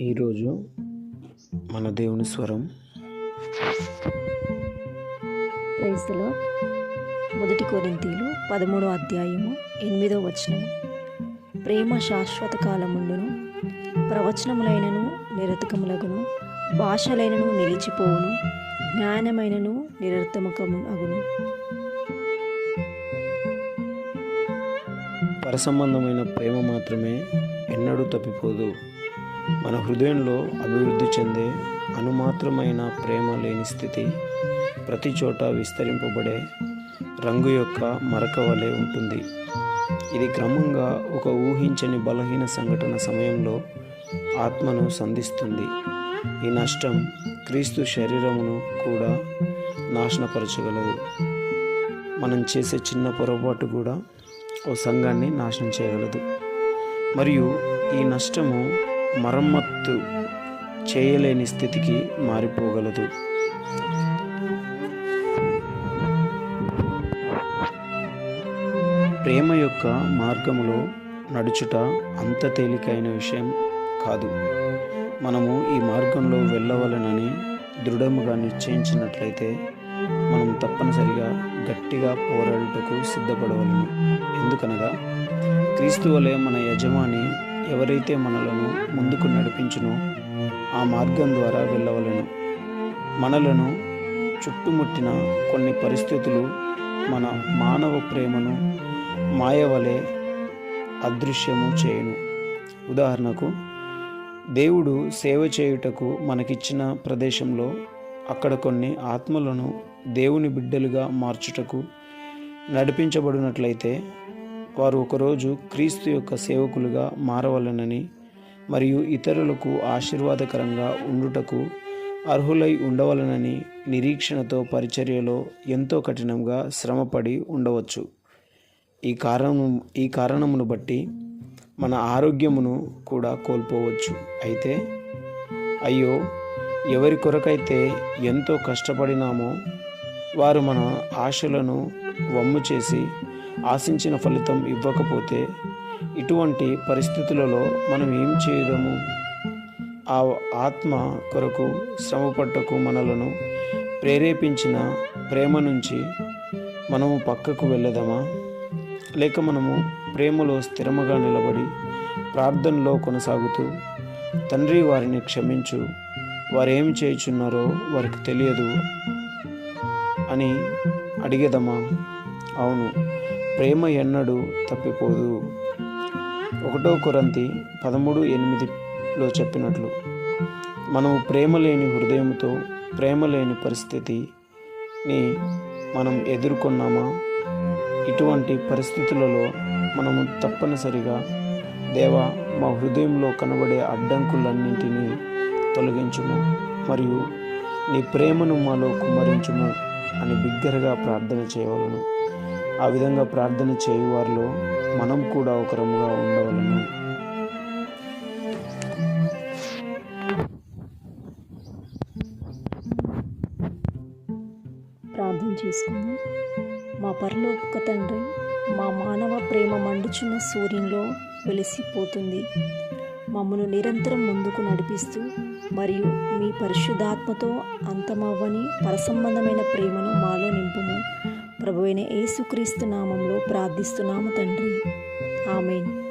ఈరోజు మన దేవుని స్వరం. ప్రైజ్ ద లార్డ్ మొదటి కొరింతీలు పదమూడో అధ్యాయము ఎనిమిదో వచనము. ప్రేమ శాశ్వత కాలముండును ప్రవచనములైనను నిరతకములగును భాషలైనను నిలిచిపోవును జ్ఞానమైనను నిరర్థముఖము అగును పరసంబంధమైన ప్రేమ మాత్రమే ఎన్నడూ తప్పిపోదు. మన హృదయంలో అభివృద్ధి చెందే అనుమాత్రమైన ప్రేమ లేని స్థితి ప్రతి చోట విస్తరింపబడే రంగు యొక్క మరక వలె ఉంటుంది. ఇది క్రమంగా ఒక ఊహించని బలహీన సంఘటన సమయంలో ఆత్మను సంధిస్తుంది. ఈ నష్టం క్రీస్తు శరీరమును కూడా నాశనపరచగలదు. మనం చేసే చిన్న పొరపాటు కూడా ఓ సంఘాన్ని నాశనం చేయగలదు. మరియు ఈ నష్టము మరమ్మత్తు చేయలేని స్థితికి మారిపోగలదు. ప్రేమ యొక్క మార్గములో నడుచుట అంత తేలికైన విషయం కాదు. మనము ఈ మార్గంలో వెళ్ళవలనని దృఢముగా నిశ్చయించినట్లయితే మనం తప్పనిసరిగా గట్టిగా పోరాడుటకు సిద్ధపడవలను. ఎందుకనగా క్రీస్తు వలె మన యజమాని ఎవరైతే మనలను ముందుకు నడిపించునో ఆ మార్గం ద్వారా వెళ్ళవలను. మనలను చుట్టుముట్టిన కొన్ని పరిస్థితులు మన మానవ ప్రేమను మాయవలే అదృశ్యము చేయను. ఉదాహరణకు దేవుడు సేవ చేయుటకు మనకిచ్చిన ప్రదేశంలో అక్కడ కొన్ని ఆత్మలను దేవుని బిడ్డలుగా మార్చుటకు నడిపించబడినట్లయితే వారు ఒకరోజు క్రీస్తు యొక్క సేవకులుగా మారవలనని మరియు ఇతరులకు ఆశీర్వాదకరంగా ఉండుటకు అర్హులై ఉండవలనని నిరీక్షణతో పరిచర్యలో ఎంతో కఠినంగా శ్రమపడి ఉండవచ్చు. ఈ కారణం ఈ కారణమును బట్టి మన ఆరోగ్యమును కూడా కోల్పోవచ్చు. అయితే అయ్యో ఎవరి కొరకైతే ఎంతో కష్టపడినామో వారు మన ఆశలను వమ్ము చేసి ఆశించిన ఫలితం ఇవ్వకపోతే ఇటువంటి పరిస్థితులలో మనం ఏం చేయదము ఆ ఆత్మ కొరకు శ్రమపట్టకు మనలను ప్రేరేపించిన ప్రేమ నుంచి మనము పక్కకు వెళ్ళదమా? లేక మనము ప్రేమలో స్థిరముగా నిలబడి ప్రార్థనలో కొనసాగుతూ తండ్రి వారిని క్షమించు వారేం చేయుచున్నారో వారికి తెలియదు అని అడిగేదమా అవును ప్రేమ ఎన్నడూ తప్పిపోదు. ఒకటో కొరంతి పదమూడు ఎనిమిదిలో చెప్పినట్లు మనము ప్రేమ లేని హృదయంతో ప్రేమ లేని పరిస్థితిని మనం ఎదుర్కొన్నామా? ఇటువంటి పరిస్థితులలో మనము తప్పనిసరిగా దేవా మా హృదయంలో కనబడే అడ్డంకులన్నింటినీ తొలగించుము మరియు నీ ప్రేమను మాలో కుమ్మరించుము అని బిగ్గరగా ప్రార్థన చేయవలను. ఆ విధంగా ప్రార్థన చేయువారిలో మనం కూడా ఒకరముగా ఉండవలను. ప్రార్థన చేసుకుందాం. మా పరలోక తండ్రి మా మానవ ప్రేమ మండుచున్న సూర్యంలో వెలిసిపోతుంది. మమ్మను నిరంతరం ముందుకు నడిపిస్తూ మరియు మీ పరిశుద్ధాత్మతో అంతమవ్వని పరసంబంధమైన ప్రేమను మాలో నింపుము. ప్రభువైన యేసుక్రీస్తు నామంలో ప్రార్థిస్తున్నాము తండ్రి. ఆమెన్.